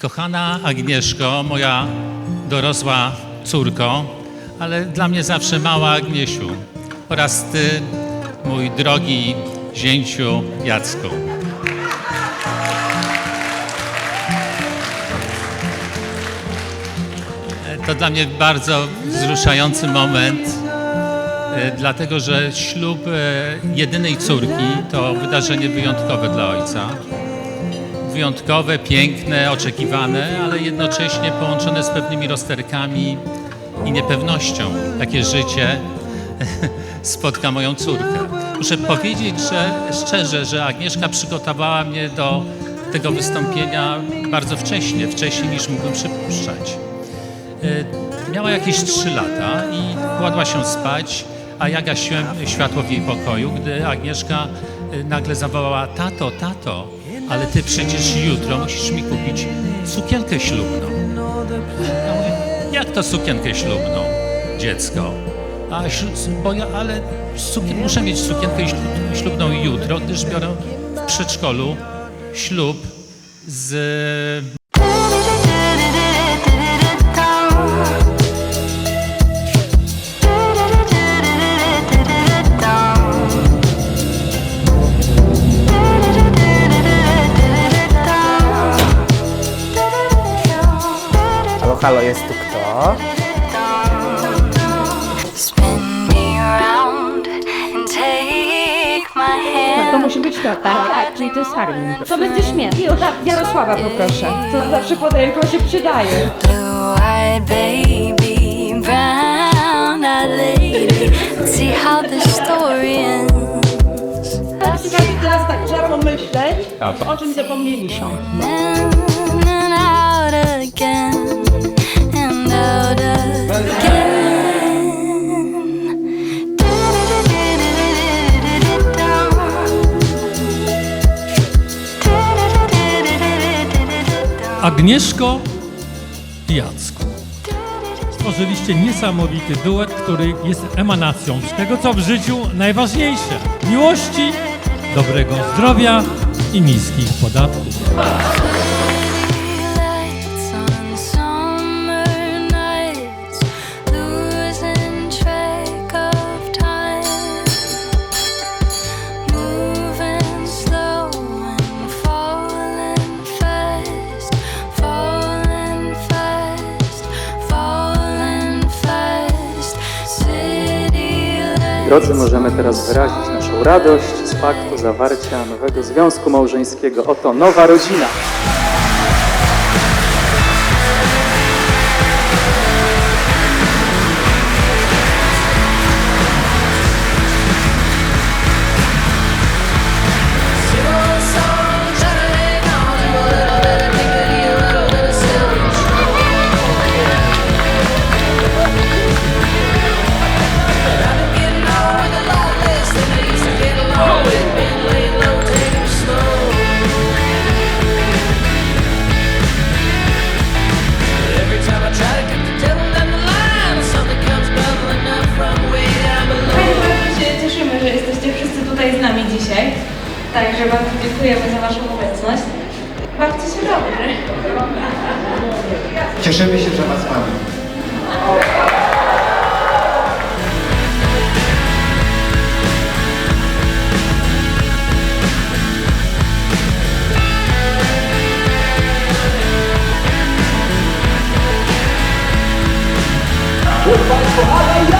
Kochana Agnieszko, moja dorosła córko, ale dla mnie zawsze mała Agniesiu oraz Ty, mój drogi zięciu Jacku. To dla mnie bardzo wzruszający moment, e, dlatego że ślub e, jedynej córki to wydarzenie wyjątkowe dla ojca. Wyjątkowe, piękne, oczekiwane, ale jednocześnie połączone z pewnymi rozterkami i niepewnością, jakie życie spotka moją córkę. Muszę powiedzieć, że szczerze, że Agnieszka przygotowała mnie do tego wystąpienia bardzo wcześnie, wcześniej niż mógłbym przypuszczać. E, Miała jakieś 3 lata i kładła się spać, a ja gasiłem światło w jej pokoju, gdy Agnieszka e, nagle zawołała: Tato, tato, ale ty przecież jutro musisz mi kupić sukienkę ślubną. Ja mówię, jak to sukienkę ślubną, dziecko? A, bo ja, ale sukien, muszę mieć sukienkę ślu- ślubną jutro, gdyż biorę w przedszkolu ślub z Halo, jest tu kto? Spin me around and take my To musi być to, tak? Tak, czyli to jest Harley. To będziesz miał. Jarosława poproszę. To zawsze podaję, to się przydaje. Blue-eyed baby, brown-eyed lady. See how the story ends. Słuchajcie, teraz tak, trzeba pomyśleć, o czym zapomnieliśmy. Agnieszko i Jacku. Stworzyliście niesamowity duet, który jest emanacją tego, co w życiu najważniejsze. Miłości, dobrego zdrowia i niskich podatków. Drodzy, możemy teraz wyrazić naszą radość z faktu zawarcia nowego związku małżeńskiego. Oto nowa rodzina. że Wam dziękujemy za Waszą obecność. Bawcie się dobrze. Cieszymy się, że Was mamy. Państwo, ale